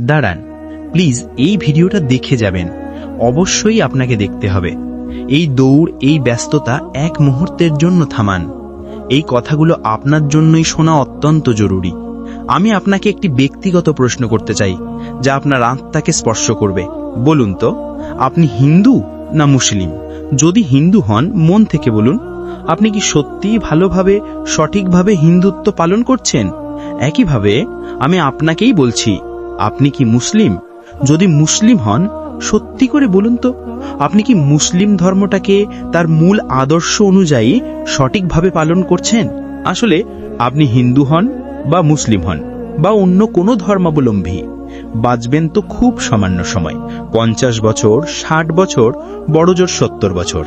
দাঁড়ান প্লিজ এই ভিডিওটা দেখে যাবেন। অবশ্যই আপনাকে দেখতে হবে। এই দৌড়, এই ব্যস্ততা এক মুহূর্তের জন্য থামান। এই কথাগুলো আপনার জন্যই শোনা অত্যন্ত জরুরি। আমি আপনাকে একটি ব্যক্তিগত প্রশ্ন করতে চাই, যা আপনার আত্মাকে স্পর্শ করবে। বলুন তো, আপনি হিন্দু না মুসলিম? যদি হিন্দু হন, মন থেকে বলুন, আপনি কি সত্যিই ভালোভাবে, সঠিকভাবে হিন্দুত্ব পালন করছেন? একইভাবে, আমি আপনাকেই বলছি আপনি কি মুসলিম? যদি মুসলিম হন, সত্যি করে বলুন তো, আপনি কি মুসলিম ধর্মটাকে তার মূল আদর্শ অনুযায়ী সঠিকভাবে পালন করছেন? আসলে, আপনি হিন্দু হন বা মুসলিম হন বা অন্য কোনো ধর্মাবলম্বী, বাঁচবেন তো খুব সামান্য সময়, পঞ্চাশ বছর, ষাট বছর, বড়জোর সত্তর বছর।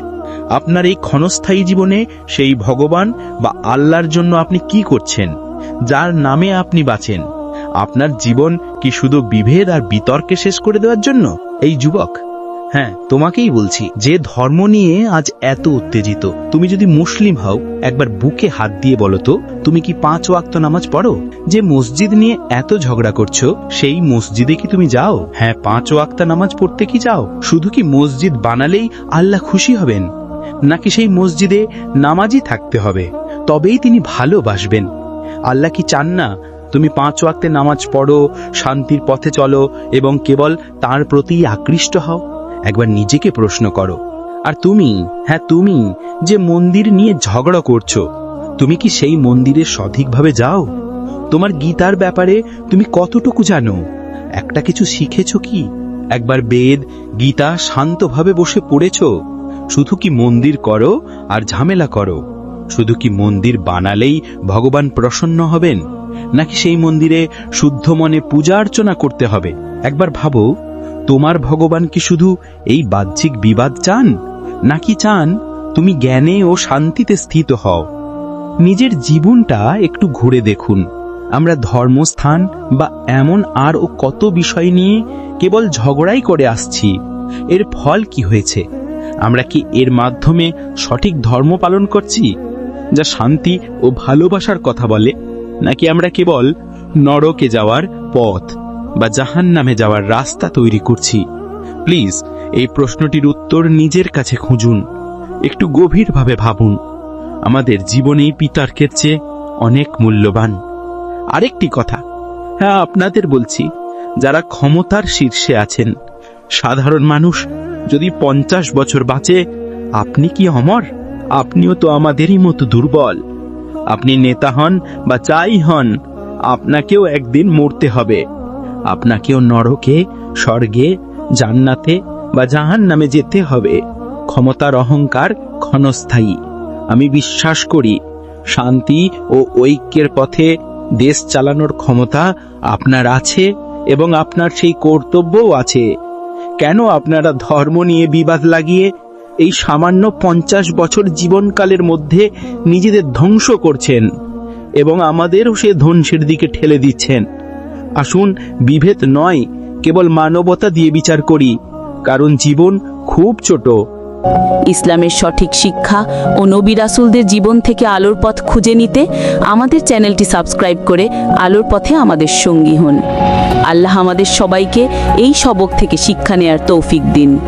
আপনার এই ক্ষণস্থায়ী জীবনে সেই ভগবান বা আল্লাহর জন্য আপনি কি করছেন? যার নামে আপনি বাঁচেন? আপনার জীবন কি শুধু বিভেদ আর বিতর্কে শেষ করে দেওয়ার জন্য? এই যুবক হ্যাঁ তোমাকেই বলছি, যে ধর্ম নিয়ে আজ এত উত্তেজিত, তুমি যদি মুসলিম হও, একবার বুকে হাত দিয়ে বলো তো, তুমি কি পাঁচ ওয়াক্ত নামাজ পড়ো? যে মসজিদ নিয়ে এত ঝগড়া করছ, সেই মসজিদে কি তুমি যাও? হ্যাঁ পাঁচ ওয়াক্তা নামাজ পড়তে কি যাও? শুধু কি মসজিদ বানালেই আল্লাহ খুশি হবেন? নাকি সেই মসজিদে নামাজই থাকতে হবে? তবেই তিনি ভালোবাসবেন। আল্লাহ কি চান না তুমি পাঁচ ওয়াক্তে নামাজ পড়ো, শান্তির পথে চলো এবং কেবল তার প্রতি আকৃষ্ট হও। একবার নিজেকে প্রশ্ন করো, আর তুমি? হ্যাঁ তুমি, যে মন্দির নিয়ে ঝগড়া করছ, তুমি কি সেই মন্দিরে সঠিকভাবে যাও? তোমার গীতার ব্যাপারে তুমি কতটুকু জানো? একটা কিছু শিখেছ কি? একবার বেদ, গীতা শান্তভাবে বসে পড়েছো? শুধু কি মন্দির করো আর ঝামেলা করো? শুধু কি মন্দির বানালেই ভগবান প্রসন্ন হবেন? নাকি সেই মন্দিরে শুদ্ধ মনে পূজা অর্চনা করতে হবে? একবার ভাবো, তোমার ভগবান কি শুধু এই বাহ্যিক বিবাদ চান? নাকি চান তুমি জ্ঞানে ও শান্তিতে স্থিত হও? নিজের জীবনটা একটু ঘুরে দেখুন। আমরা ধর্মস্থান বা এমন আর ও কত বিষয় নিয়ে কেবল ঝগড়াই করে আসছি। এর ফল কি হয়েছে? আমরা কি এর মাধ্যমে সঠিক ধর্ম পালন করছি? যা শান্তি ও ভালোবাসার কথা বলে? নাকি আমরা কেবল নরকে যাওয়ার পথ বা জাহান নামে যাওয়ার রাস্তা তৈরি করছি? প্লিজ, এই প্রশ্নটির উত্তর নিজের কাছে খুঁজুন। একটু গভীরভাবে ভাবুন। আমাদের জীবনেই পিতার্কের চেয়ে অনেক মূল্যবান। আরেকটি কথা হ্যাঁ আপনাদের বলছি, যারা ক্ষমতার শীর্ষে আছেন, সাধারণ মানুষ যদি পঞ্চাশ বছর বাঁচে, আপনি কি অমর? আপনিও তো আমাদেরই মতো দুর্বল। আপনি নেতা হন বা যাই হন, আপনাকেও একদিন মরতে হবে। আপনাকেও নরকে, স্বর্গে, জান্নাতে বা জাহান নামে যেতে হবে। ক্ষমতার অহংকার ক্ষণস্থায়ী। আমি বিশ্বাস করি, শান্তি ও ঐক্যের পথে দেশ চালানোর ক্ষমতা আপনার আছে এবং আপনার সেই কর্তব্যও আছে। কেন আপনারা ধর্ম নিয়ে বিবাদ লাগিয়ে এই সামান্য পঞ্চাশ বছর জীবনকালের মধ্যে নিজেদের ধ্বংস করছেন এবং আমাদেরও সে ধ্বংসের দিকে ঠেলে দিচ্ছেন। আসুন, বিভেদ নয়, কেবল মানবতা দিয়ে বিচার করি, কারণ জীবন খুব ছোট। ইসলামের সঠিক শিক্ষা ও নবী রাসুলদের জীবন থেকে আলোর পথ খুঁজে নিতে আমাদের চ্যানেলটি সাবস্ক্রাইব করে আলোর পথে আমাদের সঙ্গী হন। আল্লাহ আমাদের সবাইকে এই সবক থেকে শিক্ষা নেয়ার তৌফিক দিন।